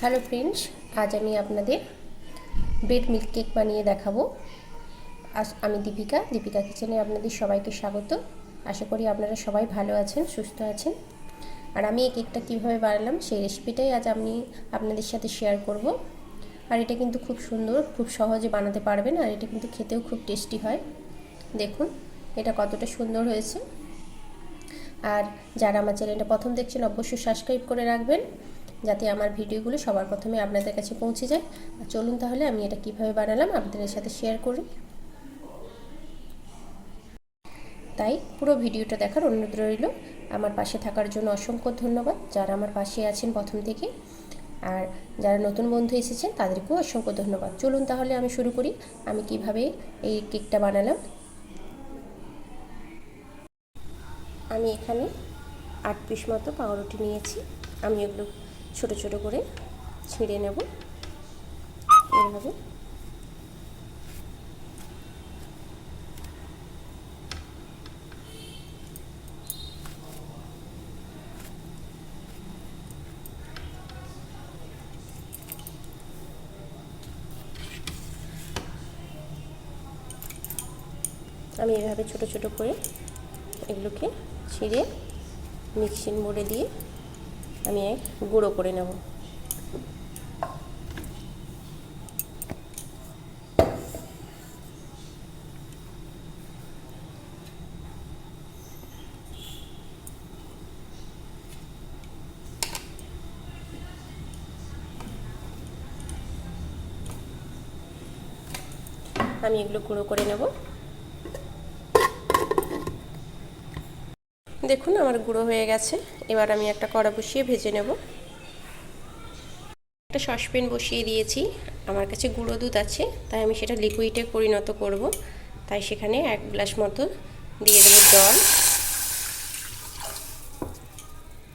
Hello friends আজ আমি আপনাদের ব্রেড মিল্ক কেক বানিয়ে দেখাবো। আজ আমি দীপিকা দীপিকা কিচেনে আপনাদের সবাইকে স্বাগত। আশা করি আপনারা সবাই ভালো আছেন, সুস্থ আছেন। আর আমি এই কেকটা কীভাবে বানালাম, সেই রেসিপিটাই আজ আমি আপনাদের সাথে শেয়ার করব। আর এটা কিন্তু খুব সুন্দর, খুব সহজে বানাতে পারবেন আর এটা কিন্তু খেতেও খুব টেস্টি হয়। দেখুন, এটা কতটা সুন্দর হয়েছে। আর যারা আমার চ্যানেলটা প্রথম দেখছেন, অবশ্যই সাবস্ক্রাইব করে রাখবেন। যাতে আমার ভিডিওগুলো সবার প্রথমে আপনাদের কাছে পৌঁছে যায়। আর চলুন তাহলে আমি এটা কীভাবে বানালাম আপনাদের সাথে শেয়ার করি। তাই পুরো ভিডিওটা দেখার অনুরোধ রইল। আমার পাশে থাকার জন্য অসংখ্য ধন্যবাদ যারা আমার পাশে আছেন প্রথম থেকে। আর যারা নতুন বন্ধু এসেছেন তাদেরকেও অসংখ্য ধন্যবাদ। চলুন তাহলে আমি শুরু করি। আমি কীভাবে এই কেকটা বানালাম। আমি এখানে আট পিস মতো পাউরুটি নিয়েছি। আমি এগুলো ছোট ছোট করে ছিঁড়ে নেব। এইভাবে। আমি এভাবে ছোট ছোট করে এগুলোকে ছিঁড়ে মিক্সিং বোর্ডে দিয়ে আমি গুঁড়ো করে নেব। আমি এগুলো গুঁড়ো করে নেব। দেখুন, আমার গুঁড়ো হয়ে গেছে। এবার আমি একটা কড়া বসিয়ে ভেজে নেব। একটা সসপ্যান বসিয়ে দিয়েছি। আমার কাছে গুঁড়ো দুধ আছে, তাই আমি সেটা লিকুইডে পরিণত করব। তাই সেখানে এক গ্লাস মতো দিয়ে দেবো জল।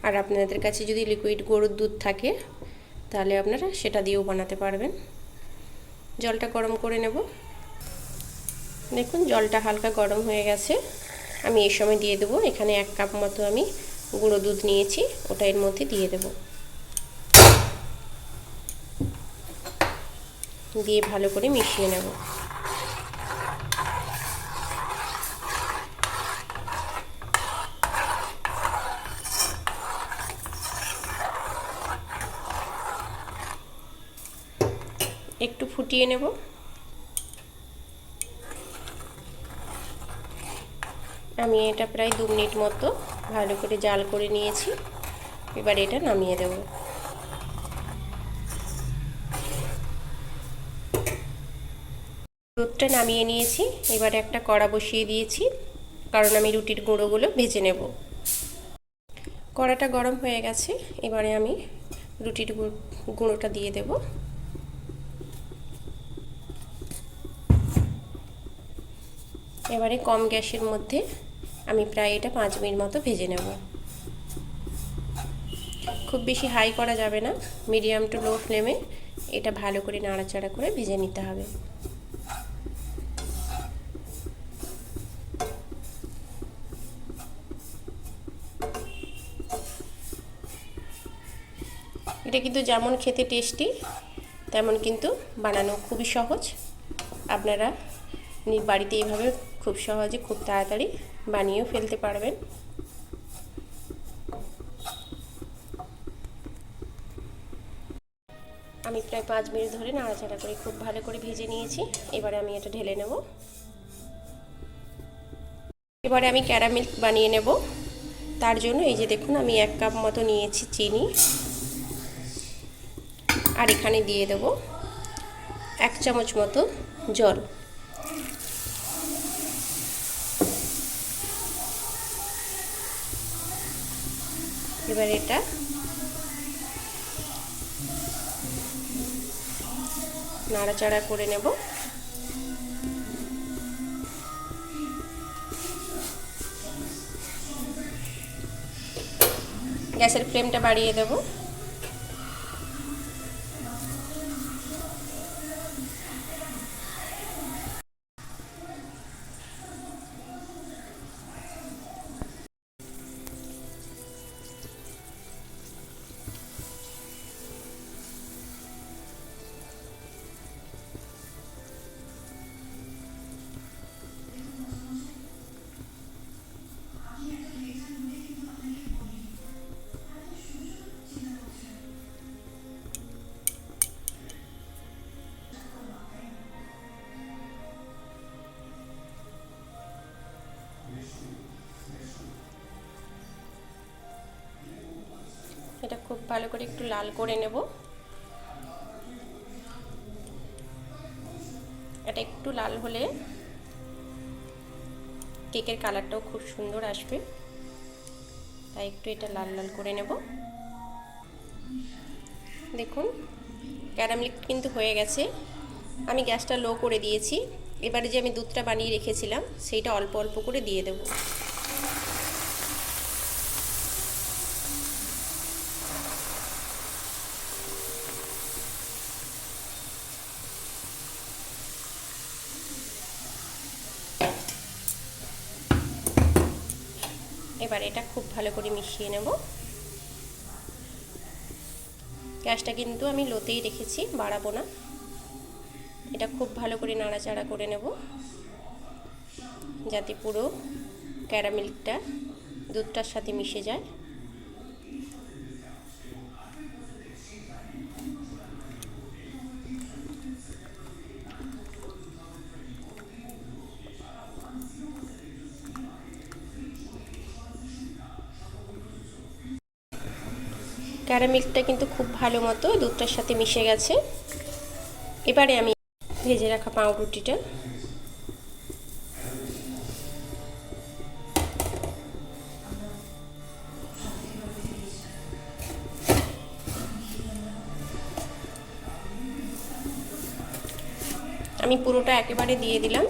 আর আপনাদের কাছে যদি লিকুইড গরুর দুধ থাকে, তাহলে আপনারা সেটা দিয়েও বানাতে পারবেন। জলটা গরম করে নেব। দেখুন, জলটা হালকা গরম হয়ে গেছে। আমি এই সময় দিয়ে দেবো। এখানে এক কাপ মতো আমি গুঁড়ো দুধ নিয়েছি, ওটা এর মধ্যে দিয়ে দেব। দিয়ে ভালো করে মিশিয়ে নেব। একটু ফুটিয়ে নেব। আমি এটা প্রায় দু মিনিট মতো ভালো করে জাল করে নিয়েছি। এবার এটা নামিয়ে দেব। দুধটা নামিয়ে নিয়েছি। এবার একটা কড়া বসিয়ে দিয়েছি। কারণ আমি রুটির গুঁড়োগুলো ভেজে নেব। কড়াটা গরম হয়ে গেছে। এবারে আমি রুটির গুঁড়োটা দিয়ে দেব। এবারে কম গ্যাসের মধ্যে আমি প্রায় এটা পাঁচ মিনিট মতো ভেজে নেব। খুব বেশি হাই করা যাবে না, মিডিয়াম টু লো ফ্লেমে এটা ভালো করে নাড়াচাড়া করে ভেজে নিতে হবে। এটা কিন্তু যেমন খেতে টেস্টি, তেমন কিন্তু বানানো খুবই সহজ। আপনারা বাড়িতে এইভাবে খুব সহজে খুব তাড়াতাড়ি বানিয়েও ফেলতে পারবেন। আমি প্রায় পাঁচ মিনিট ধরে নাড়াচাড়া করে খুব ভালো করে ভেজে নিয়েছি। এবারে আমি এটা ঢেলে নেব। এবারে আমি ক্যারামেল বানিয়ে নেব। তার জন্য এই যে দেখুন, আমি এক কাপ মতো নিয়েছি চিনি। আর এখানে দিয়ে দেব এক চামচ মতো জল। এবার এটা। নাড়াচাড়া করে নেব। গ্যাসের ফ্লেমটা বাড়িয়ে দেবো। ভালো করে একটু লাল করে নেব। এটা একটু লাল হলে কেকের কালারটাও খুব সুন্দর আসবে। তাই একটু এটা লাল লাল করে নেব। দেখুন, ক্যারামেল কিন্তু হয়ে গেছে। আমি গ্যাসটা লো করে দিয়েছি। এবারে যে আমি দুধটা বানিয়ে রেখেছিলাম, সেইটা অল্প অল্প করে দিয়ে দেবো এবার এটা খুব ভালো করে মিশিয়ে নেব। গ্যাসটা কিন্তু আমি লোতেই রেখেছি, বাড়াবো না। এটা খুব ভালো করে নাড়াচাড়া করে নেব, যাতে পুরো ক্যারামিল্কটা দুধটার সাথে মিশে যায়। ক্যারামেলটা কিন্তু খুব ভালো মতো দুধটার সাথে মিশে গেছে। এবারে আমি ভেজে রাখা পাউরুটিটা। আমি পুরোটা একেবারে দিয়ে দিলাম।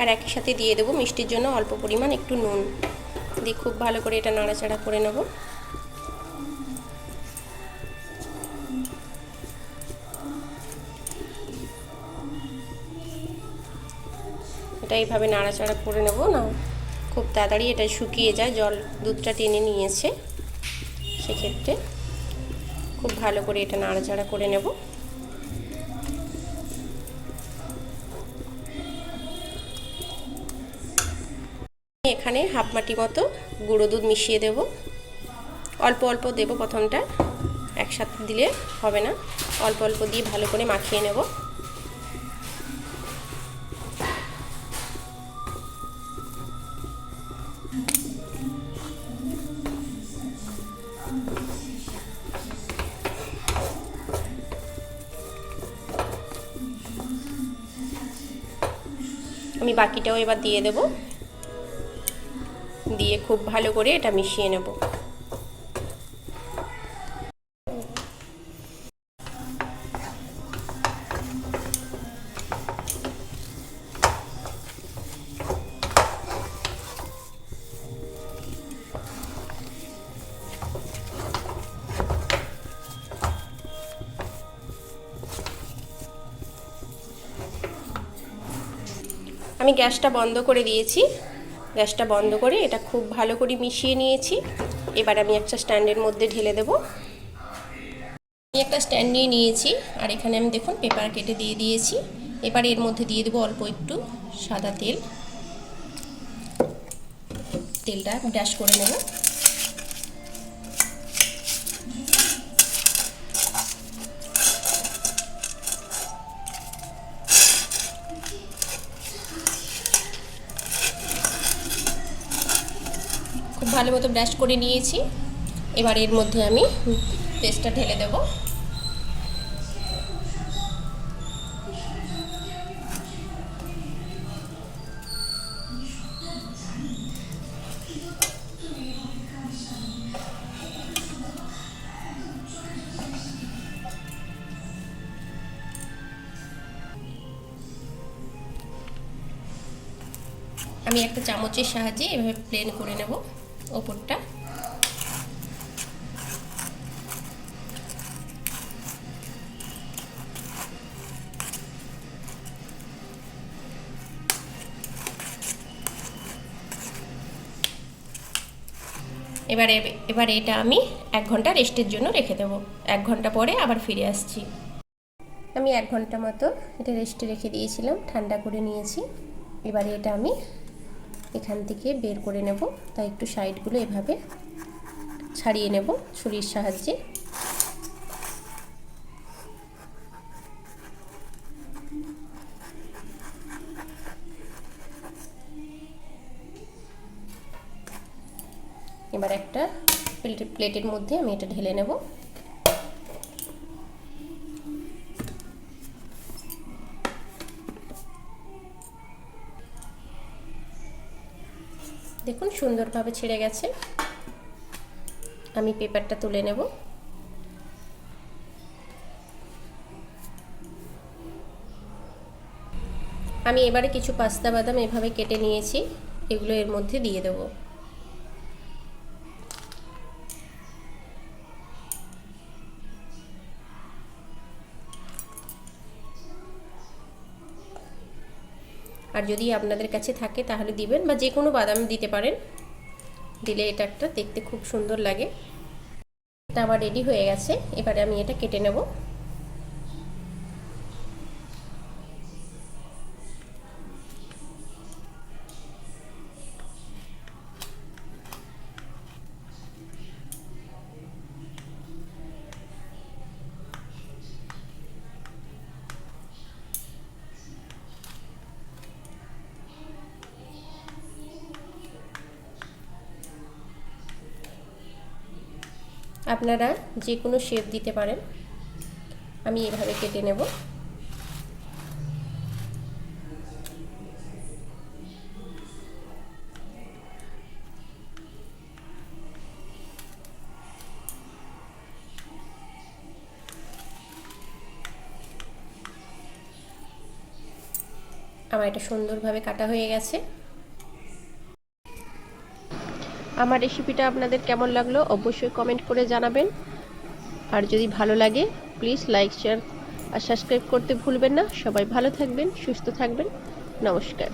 আর একই সাথে দিয়ে দেবো মিষ্টির জন্য অল্প পরিমাণ একটু নুন। দিয়ে খুব ভালো করে এটা নাড়াচাড়া করে নেব। এটা এইভাবে নাড়াচাড়া করে নেব, না? খুব তাড়াতাড়ি এটা শুকিয়ে যায়, জল দুধটা টেনে নিয়েছে সেক্ষেত্রে। খুব ভালো করে এটা নাড়াচাড়া করে নেব। এখানে হাফ মাটি মতো গুঁড়ো দুধ মিশিয়ে দেব। অল্প অল্প দেব প্রথমটা, একসাথে দিলে হবে না। অল্প অল্প দিয়ে ভালো করে মাখিয়ে নেব। বাকিটাও এবার দিয়ে দেবো। দিয়ে খুব ভালো করে এটা মিশিয়ে নেব। আমি গ্যাসটা বন্ধ করে দিয়েছি। গ্যাসটা বন্ধ করে এটা খুব ভালো করে মিশিয়ে নিয়েছি। এবার আমি একটা স্ট্যান্ডের মধ্যে ঢেলে দেব। আমি একটা স্ট্যান্ড নিয়ে নিয়েছি আর এখানে আমি দেখুন পেপার কেটে দিয়ে দিয়েছি। এবার এর মধ্যে দিয়ে দেবো অল্প একটু সাদা তেল। তেলটা ড্যাশ করে নেব। ভালো মতো ব্রাশ করে নিয়েছি। এবার এর মধ্যে আমি পেস্টটা ঢেলে দেব। আমি একটা চামচের সাহায্যে এভাবে প্লেন করে নেব। ওপরটা। এবারে এবারে এটা আমি এক ঘণ্টা রেস্টের জন্য রেখে দেবো। এক ঘণ্টা পরে আবার ফিরে আসছি। আমি এক ঘণ্টা মতো এটা রেস্টে রেখে দিয়েছিলাম, ঠান্ডা করে নিয়েছি। এবারে এটা আমি এখান থেকে বের করে নেব। তাই একটু সাইডগুলো এভাবে ছাড়িয়ে নেব ছুরির সাহায্যে। এবার একটা প্লেটের মধ্যে আমি এটা ঢেলে নেব। দেখুন, সুন্দরভাবে ছেড়ে গেছে। আমি পেপারটা তুলে নেব। আমি এবারে কিছু পাস্তা বাদাম এভাবে কেটে নিয়েছি। এগুলো এর মধ্যে দিয়ে দেবো। আর যদি আপনাদের কাছে থাকে তাহলে দিবেন বা যে কোনো বাদাম দিতে পারেন। দিলে এটা একটা দেখতে খুব সুন্দর লাগে। এটা আমার রেডি হয়ে গেছে। এবারে আমি এটা কেটে নেব। আপনারা যে কোনো শেপ দিতে পারেন। আমি এভাবে কেটে নেব। আমার এটা সুন্দরভাবে কাটা হয়ে গেছে। আমার রেসিপিটা আপনাদের কেমন লাগল অবশ্যই কমেন্ট করে জানাবেন। আর যদি ভালো লাগে প্লিজ লাইক শেয়ার আর সাবস্ক্রাইব করতে ভুলবেন না। সবাই ভালো থাকবেন, সুস্থ থাকবেন। নমস্কার।